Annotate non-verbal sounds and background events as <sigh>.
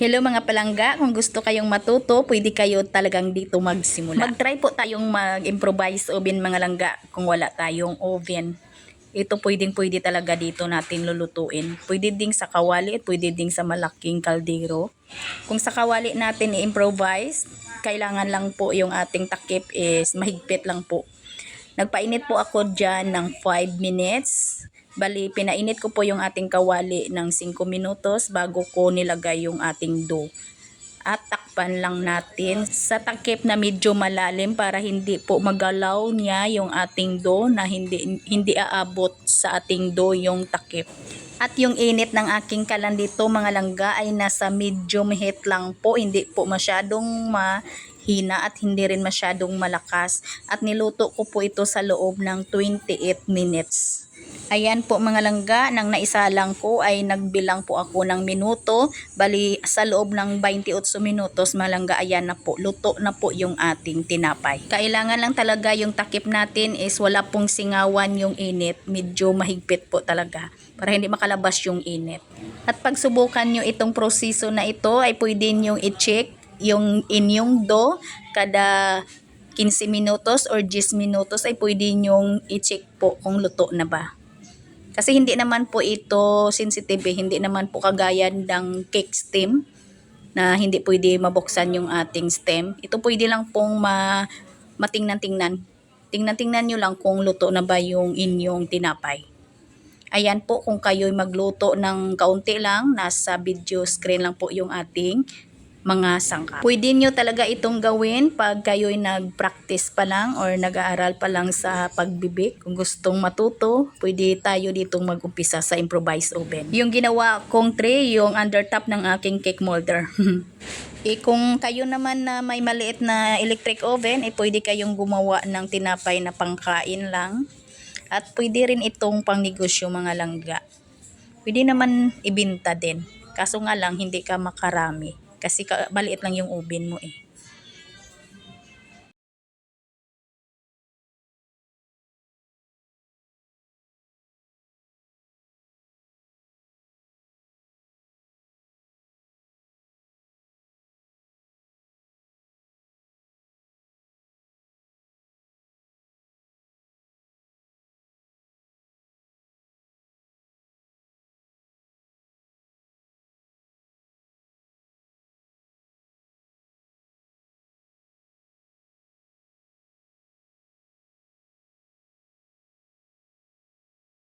Hello mga palangga, kung gusto kayong matuto, pwede kayo talagang dito magsimula. Mag-try po tayong mag-improvise oven mga langga kung wala tayong oven. Ito pwedeng pwede talaga dito natin lulutuin. Pwede ding sa kawali at pwede ding sa malaking kaldero. Kung sa kawali natin i-improvise, kailangan lang po yung ating takip is mahigpit lang po. Nagpainit po ako dyan ng 5 minutes. Bali, pinainit ko po yung ating kawali ng 5 minutos bago ko nilagay yung ating dough. At takpan lang natin sa takip na medyo malalim para hindi po magalaw niya yung ating dough na hindi, hindi aabot sa ating dough yung takip. At yung init ng aking kalan dito mga langga ay nasa medium heat lang po. Hindi po masyadong mahina at hindi rin masyadong malakas. At niluto ko po ito sa loob ng 28 minutes. Ayan po mga langga, nang naisalang ko ay nagbilang po ako ng minuto. Bali sa loob ng 28 minutos mga langga, ayan na po, luto na po yung ating tinapay. Kailangan lang talaga yung takip natin is wala pong singawan yung init. Medyo mahigpit po talaga para hindi makalabas yung init. At pag subukan nyo itong proseso na ito ay pwede nyo i-check yung inyong dough kada 15 minutos or 10 minutos ay pwede nyong i-check po kung luto na ba. Kasi hindi naman po ito sensitive, eh. hindi naman po kagaya ng cake stem na hindi pwede mabuksan yung ating stem. Ito pwede lang pong ma matingnan-tingnan. Tingnan-tingnan nyo lang kung luto na ba yung inyong tinapay. Ayan po, kung kayo'y magluto ng kaunti lang, nasa video screen lang po yung ating mga sangkap. Pwede nyo talaga itong gawin pag kayo'y nag-practice pa lang or nag-aaral pa lang sa pagbibik. Kung gustong matuto, pwede tayo ditong mag-umpisa sa improvised oven. Yung ginawa kong tray, yung under top ng aking cake molder. <laughs> eh kung kayo naman na may maliit na electric oven, eh pwede kayong gumawa ng tinapay na pangkain lang. At pwede rin itong pangnegosyo mga langga. Pwede naman ibinta din. Kaso nga lang, hindi ka makarami. Kasi ka, maliit lang yung oven mo eh.